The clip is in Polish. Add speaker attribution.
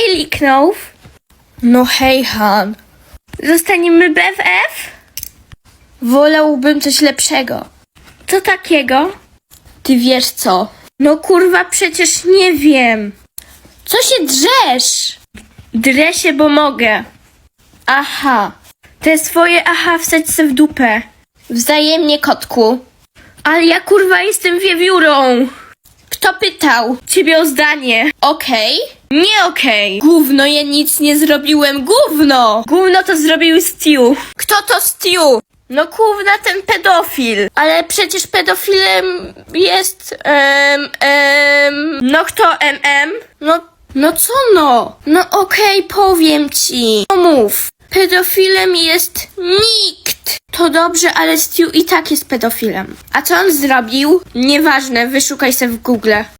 Speaker 1: Hej, Liknow. No hej, Han. Zostaniemy BFF? Wolałbym coś lepszego. Co takiego? Ty wiesz co? No kurwa, przecież nie wiem. Co się drzesz? Drę się, bo mogę. Aha. Te swoje aha wstać se w dupę. Wzajemnie, kotku. Ale ja kurwa jestem wiewiórą. Kto pytał? Ciebie o zdanie. Okej? Nie okej. Gówno, ja nic nie zrobiłem. Gówno! Gówno to zrobił Stu. Kto to Stu? No gówna ten pedofil. Ale przecież pedofilem jest... Em, em, no kto MM? No, no co no? No okej, powiem ci. No mów. Pedofilem jest nikt. To dobrze, ale Stu i tak jest pedofilem. A co on zrobił? Nieważne, wyszukaj se w Google.